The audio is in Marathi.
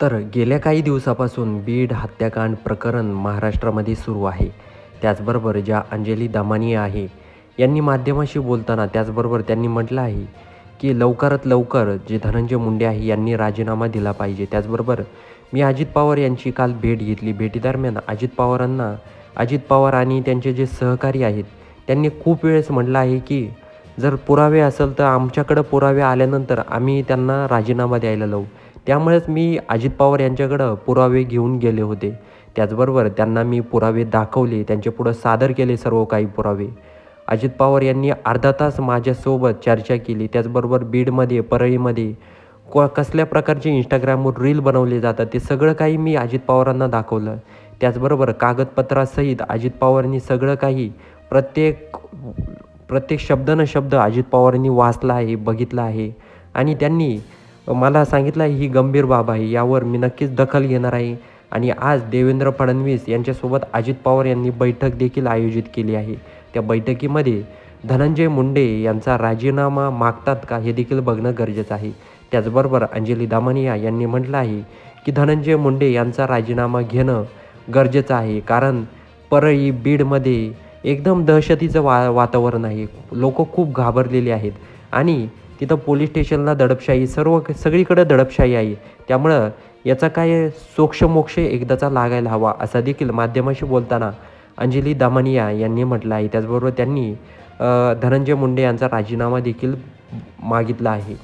तर गेल्या काही दिवसापासून बीड हत्याकांड प्रकरण महाराष्ट्रामध्ये सुरू आहे. त्याचबरोबर ज्या अंजली दमानी आहे यांनी माध्यमाशी बोलताना त्याचबरोबर त्यांनी म्हटलं आहे की लवकरात लवकर जे धनंजय मुंडे आहे यांनी राजीनामा दिला पाहिजे. त्याचबरोबर मी अजित पवार यांची काल भेट घेतली. भेटीदरम्यान अजित पवारांना अजित पवार आणि त्यांचे जे सहकारी आहेत त्यांनी खूप वेळेस म्हटलं आहे की जर पुरावे असेल तर आमच्याकडं पुरावे आल्यानंतर आम्ही त्यांना राजीनामा द्यायला लावू. त्यामुळेच मी अजित पवार यांच्याकडं पुरावे घेऊन गेले होते. त्याचबरोबर त्यांना मी पुरावे दाखवले त्यांच्यापुढं सादर केले सर्व काही पुरावे. अजित पवार यांनी अर्धा तास माझ्यासोबत चर्चा केली त्याचबरोबर बीडमध्ये परळीमध्ये क कसल्या प्रकारचे इंस्टाग्रामवर रील बनवले जातात ते सगळं काही मी अजित पवारांना दाखवलं. त्याचबरोबर कागदपत्रासहित अजित पवारांनी सगळं काही प्रत्येक प्रत्येक शब्द न शब्द अजित पवारांनी वाचला आहे बघितला आहे. आणि त्यांनी मला सांगितलं आहे ही गंभीर बाब आहे यावर मी नक्कीच दखल घेणार आहे. आणि आज देवेंद्र फडणवीस यांच्यासोबत अजित पवार यांनी बैठक देखील आयोजित केली आहे. त्या बैठकीमध्ये धनंजय मुंडे यांचा राजीनामा मागतात का हे देखील बघणं गरजेचं आहे. त्याचबरोबर अंजली दामनिया यांनी म्हटलं आहे की धनंजय मुंडे यांचा राजीनामा घेणं गरजेचं आहे कारण परळी बीडमध्ये एकदम दहशतीचं वा वातावरण आहे. लोक खूप घाबरलेले आहेत. आणि तिथं पोलीस स्टेशनला दडपशाही सर्व सगळीकडं दडपशाही आहे. त्यामुळं याचा काय सोक्षमोक्ष एकदाचा लागायला हवा असा देखील माध्यमाशी बोलताना अंजली दामनिया यांनी म्हटलं आहे. त्याचबरोबर त्यांनी धनंजय मुंडे यांचा राजीनामा देखील मागितला आहे.